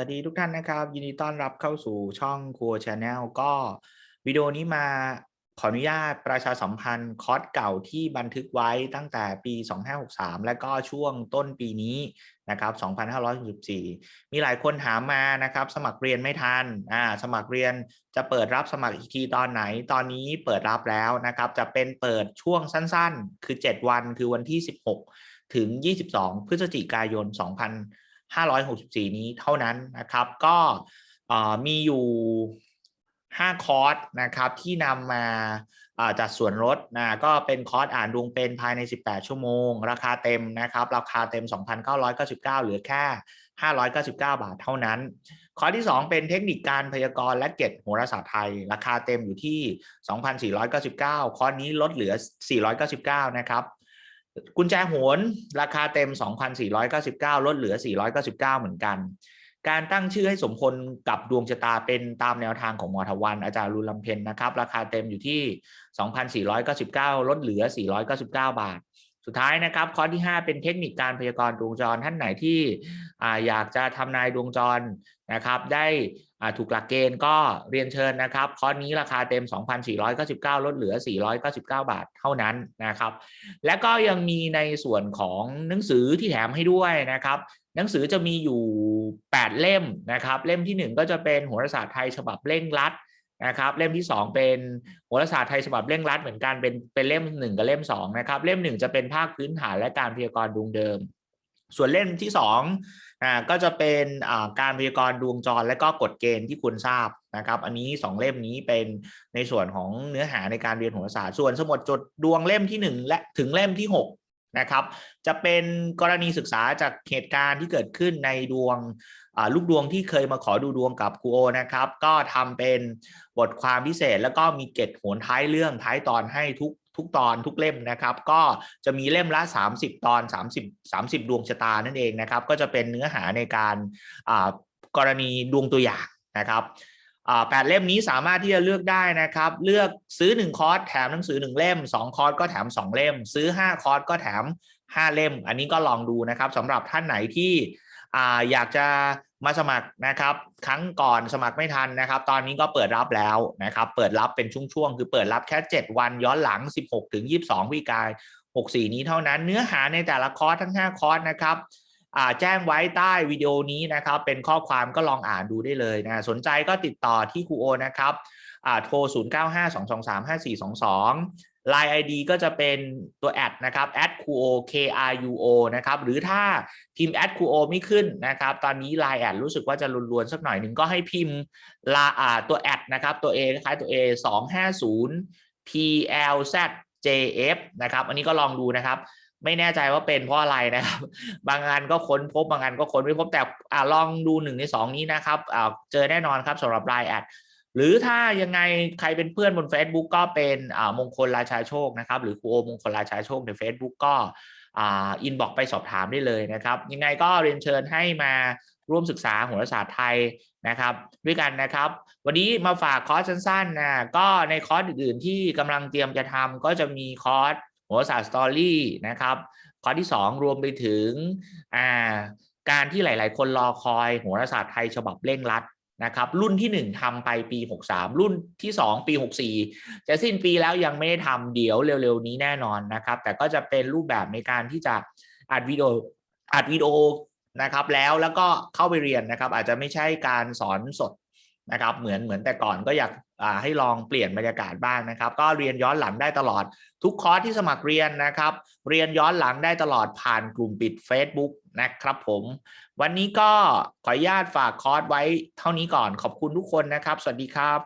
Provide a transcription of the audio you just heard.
วัสดีทุกท่านนะครับ ยินดีต้อนรับเข้าสู่ช่องครัวชาแนลก็วิดีโอนี้มาขออนุญาตประชาสัมพันธ์คอร์สเก่าที่บันทึกไว้ตั้งแต่ปี 2563 และก็ช่วงต้นปีนี้นะครับ 2564 มีหลายคนถามมานะครับ สมัครเรียนไม่ทันอ่าสมัครเรียนจะเปิดรับสมัครอีกทีตอนไหน ตอนนี้เปิดรับแล้วนะครับ จะเป็นเปิดช่วงสั้นๆ คือ 7 วันคือวันที่ 16 ถึง 22 พฤศจิกายน 2000 564 นี้เท่านั้นนะครับ ก็มีอยู่ 5 คอร์สนะครับที่นำมาจัดส่วนลดนะก็เป็นคอร์สอ่านดวงเป็นภายใน 18 ชั่วโมง ราคาเต็มนะครับ ราคาเต็ม 2,999 เหลือแค่ 599 บาทเท่านั้นคอร์สที่ 2 เป็นเทคนิคการพยากรณ์และเก็ตโหราศาสตร์ไทย ราคาเต็มอยู่ที่ 2,499คอร์สนี้ลดเหลือ 499 นะครับ กุญแจโหนราคาเต็ม 2,499 ลดเหลือ 499 เหมือนกัน การตั้งชื่อให้สมพลกับดวงชะตาเป็นตามแนวทางของหมอทวัน อาจารย์รุลำเพนนะครับ ราคาเต็มอยู่ที่ 2,499 ลดเหลือ 499 บาท สุดท้ายนะครับข้อที่ 5 เป็นเทคนิคการพยากรณ์ดวงจรท่านไหนที่อยากจะทำนายดวงจรนะครับ ได้ถูกหลักเกณฑ์ก็เรียนเชิญนะครับคอร์สนี้ราคาเต็ม 2,499 ลดเหลือ 499 บาทเท่านั้นนะครับ และก็ยังมีในส่วนของหนังสือที่แถมให้ด้วยนะครับ หนังสือจะมีอยู่ 8 เล่มนะครับ เล่มที่ 1 ก็จะเป็นหราศาสตร์ไทยฉบับเร่งรัด นะครับเล่มที่ 2 เป็นโหราศาสตร์ไทยฉบับเร่งรัดเหมือนกันเป็นเป็นเล่ม 1 กับเล่ม2นะครับเล่ม 1 จะเป็นภาคพื้นฐานและการพยากรณ์ดวงเดิม ส่วนเล่มที่2อ่าก็จะเป็นอ่าการพยากรณ์ดวงจรและก็กฎเกณฑ์ที่คุณทราบนะครับอันนี้ 2 เล่มนี้เป็นในส่วนของเนื้อหาในการเรียนโหราศาสตร์ส่วนสมุดจดดวงเล่มที่ 1 และถึงเล่มที่ 6 นะครับ จะเป็นกรณีศึกษาจากเหตุการณ์ที่เกิดขึ้นในดวงลูกดวงที่เคยมาขอดูดวงกับครูโอนะครับ ก็ทำเป็นบทความพิเศษ แล้วก็มีเกตโหนท้ายเรื่องท้ายตอนให้ทุกทุกตอนทุกเล่มนะครับ ก็จะมีเล่มละ 30 ตอน 30 30 ดวงชะตานั่นเองนะครับ ก็จะเป็นเนื้อหาในการกรณีดวงตัวอย่างนะครับ แปดเล่มนี้สามารถที่จะเลือกได้นะครับ เลือกซื้อ 1 คอร์สแถมหนังสือ 1 เล่ม 2 คอร์สก็แถม 2 เล่ม ซื้อ 5 คอร์สก็แถม 5 เล่ม อันนี้ก็ลองดูนะครับสำหรับท่านไหนที่อยากจะมาสมัครนะครับ ครั้งก่อนสมัครไม่ทันนะครับ ตอนนี้ก็เปิดรับแล้วนะครับ เปิดรับเป็นช่วงๆ คือเปิดรับแค่ 7 วันย้อนหลัง 16 ถึง 22วิกาย 64 นี้เท่านั้น เนื้อหาในแต่ละคอร์สทั้ง 5 คอร์สนะครับ แจ้งไว้ใต้วิดีโอนี้นะครับ เป็นข้อความก็ลองอ่านดูได้เลยนะสนใจก็ติดต่อที่ครูโอนะครับโทร 0952235422 Line ID ก็จะเป็นตัวแอดนะครับ at @kuo k r u o นะครับหรือถ้าพิมพ์ at @kuo ไม่ขึ้นนะครับ ตอนนี้ Line แอดรู้สึกว่าจะลวนๆสักหน่อยหนึ่งก็ให้พิมพ์ลาอ่าตัวแอดนะครับ ตัว A คล้ายตัว A 250 plz jf นะครับ อันนี้ก็ลองดูนะครับ ไม่แน่ใจว่าเป็นเพราะอะไรนะครับ บางงานก็ค้นพบบางงานก็ค้นไม่พบแต่อลองดูหนึ่งในสองนี้นะครับเจอแน่นอนครับสำหรับ Line แอดหรือถ้ายังไงใครเป็นเพื่อนบน Facebook ก็เป็นมงคลราชาโชคนะครับ หรือครูโอมงคลราชาโชคใน Facebook ก็อินบอกไปสอบถามได้เลยนะครับ ยังไงก็เรียนเชิญให้มาร่วมศึกษาโหราศาสตร์ไทยนะครับ ด้วยกันนะครับ วันนี้มาฝากคอร์สสั้นๆนะก็ในคอร์สอื่นๆที่กำลังเตรียมจะทำก็จะมีคอร์ส โหราศาสตร์สตอรี่นะครับคอที่ 2 รวมไปถึงการที่หลาย ๆ คนรอคอยโหราศาสตร์ไทยฉบับเร่งรัดนะครับรุ่นที่ 1ทำไปปี 63 รุ่นที่ 2 ปี 64 จะสิ้นปีแล้วยังไม่ได้ทำเดี๋ยวเร็ว ๆ นี้แน่นอนนะครับ แต่ก็จะเป็นรูปแบบในการที่จะอัดวิดีโออัดวิดีโอนะครับแล้วแล้วก็เข้าไปเรียนนะครับ อาจจะไม่ใช่การสอนสด นะครับเหมือนเหมือนแต่ก่อนก็อยากให้ลองเปลี่ยนบรรยากาศบ้างนะครับ ก็เรียนย้อนหลังได้ตลอด ทุกคอร์สที่สมัครเรียนนะครับ เรียนย้อนหลังได้ตลอดผ่านกลุ่มปิด Facebook นะครับผม วันนี้ก็ขออนุญาตฝากคอร์สไว้เท่านี้ก่อนขอบคุณทุกคนนะครับ สวัสดีครับ